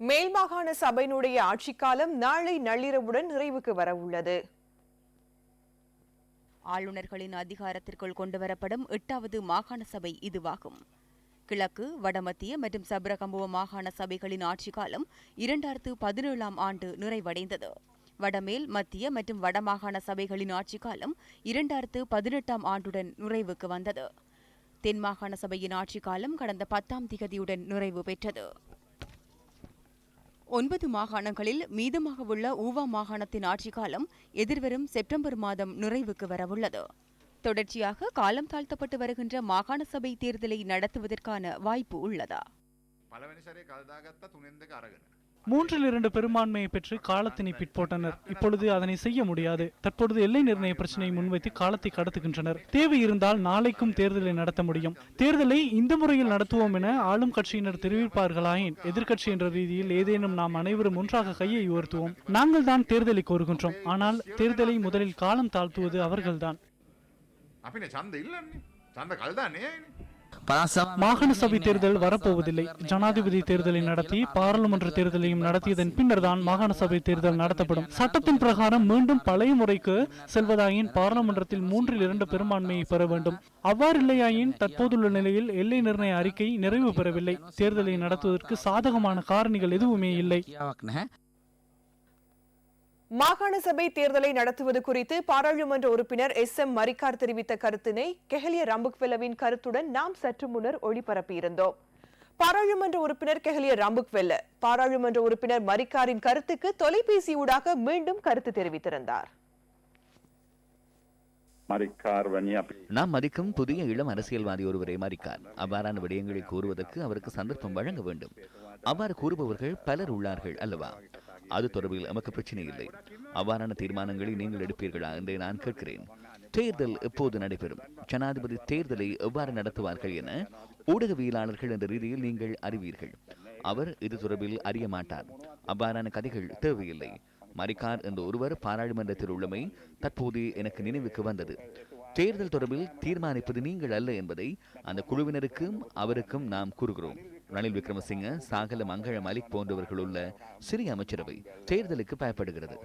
மேல் மாகாண சபையினுடைய ஆட்சிக்காலம் நாளை நள்ளிரவுடன் நிறைவுக்கு வரவுள்ளது ஆளுநர்களின் அதிகாரத்திற்குள் கொண்டுவரப்படும் எட்டாவது மாகாண சபை இதுவாகும். கிழக்கு வடமத்திய மற்றும் சபரகம்புவ மாகாண சபைகளின் ஆட்சி காலம் இரண்டாயிரத்து பதினேழாம் ஆண்டு நிறைவடைந்தது. வடமேல் மத்திய மற்றும் வடமாகாண சபைகளின் ஆட்சி காலம் இரண்டாயிரத்து பதினெட்டாம் ஆண்டுடன் நிறைவுக்கு வந்தது. தென் மாகாண சபையின் ஆட்சி காலம் கடந்த பத்தாம் திகதியுடன் நிறைவு பெற்றது. ஒன்பது மாகாணங்களில் மீதமாக உள்ள ஊவா மாகாணத்தின் ஆட்சி காலம் எதிர்வரும் செப்டம்பர் மாதம் நிறைவுக்கு வரவுள்ளது. தொடர்ச்சியாக காலம் தாழ்த்தப்பட்டு வருகின்ற மாகாண சபை தேர்தலை நடத்துவதற்கான வாய்ப்பு உள்ளதா? மூன்றில் இரண்டு பெரும்பான்மையை பெற்று காலத்தினை பிற்போட்டனர். இப்பொழுது அதனை செய்ய முடியாது. தற்பொழுது எல்லை நிர்ணய பிரச்சனையை முன்வைத்து காலத்தை கடத்துகின்றனர். தேவை இருந்தால் நாளைக்கும் தேர்தலை நடத்த முடியும். தேர்தலை இந்த முறையில் நடத்துவோம் என ஆளும் கட்சியினர் தெரிவிப்பார்களாயின் எதிர்கட்சி என்ற ரீதியில் ஏதேனும் நாம் அனைவரும் ஒன்றாக கையை உயர்த்துவோம். நாங்கள் தான் தேர்தலை கோருகின்றோம். ஆனால் தேர்தலை முதலில் காலம் தாழ்த்துவது அவர்கள்தான். அப்படி சந்தை இல்லை சந்தை கல்தானே மாகாண சபை தேர்தல் வரப்போவதில்லை ஜனாதிபதி தேர்தலை நடத்தி பாராளுமன்ற தேர்தலையும் நடத்தியதன் பின்னர் தான் மாகாண சபை தேர்தல் நடத்தப்படும் சட்டத்தின் பிரகாரம் மீண்டும் பழைய முறைக்கு செல்வதாயின் பாராளுமன்றத்தில் மூன்றில் இரண்டு பெரும்பான்மையை பெற வேண்டும் அவ்வாறில்லையாயின் தற்போதுள்ள நிலையில் எல்லை நிர்ணய அறிக்கை நிறைவு பெறவில்லை தேர்தலை நடத்துவதற்கு சாதகமான காரணிகள் எதுவுமே இல்லை மாகாண சபை தேர்தலை நடத்துவது குறித்து பாராளுமன்ற உறுப்பினர் எஸ் எம் மரிக்கார் தெரிவித்த கருத்தினை கெஹலிய ரம்புக்வெல்லவின் கருத்துடன் நாம் சற்று முன்னர் ஒளிபரப்பியிருந்தோம். பாராளுமன்ற உறுப்பினர் கெஹலிய ரம்புக்வெல்ல பாராளுமன்ற உறுப்பினர் மரிக்காரின் கருத்துக்கு தொலைபேசி ஊடாக மீண்டும் கருத்து தெரிவித்திருந்தார். நாம் மதிக்கும் புதிய இளம் அரசியல்வாதி ஒருவரை மறிக்கார் அவ்வாறான விடயங்களை கூறுவதற்கு அவருக்கு சந்தர்ப்பம் வழங்க வேண்டும். அவ்வாறு கூறுபவர்கள் பலர் உள்ளார்கள் அல்லவா? அது தொடர்பில் நமக்கு பிரச்சனை இல்லை. அவ்வாறான தீர்மானங்களை நீங்கள் எடுப்பீர்களா என்று நான் கேட்கிறேன். தேர்தல் எப்போது நடைபெறும்? ஜனாதிபதி தேர்தலை எவ்வாறு நடத்துவார்கள் என ஊடகவியலாளர்கள் என்ற ரீதியில் நீங்கள் அறிவீர்கள். அவர் இது தொடர்பில் அறிய மாட்டார். அவ்வாறான கதைகள் தேவையில்லை. மரிக்கார் என்ற ஒருவர் பாராளுமன்றத்தில் உள்ளமை தற்போது எனக்கு நினைவுக்கு வந்தது. தேர்தல் தொடர்பில் தீர்மானிப்பது நீங்கள் அல்ல என்பதை அந்த குழுவினருக்கும் அவருக்கும் நாம் கூறுகிறோம். ரணில் விக்ரமசிங்க சாகல மங்கள மலிக் போன்றவர்கள் உள்ள சிறிய அமைச்சரவை தேர்தலுக்கு பயப்படுகிறது.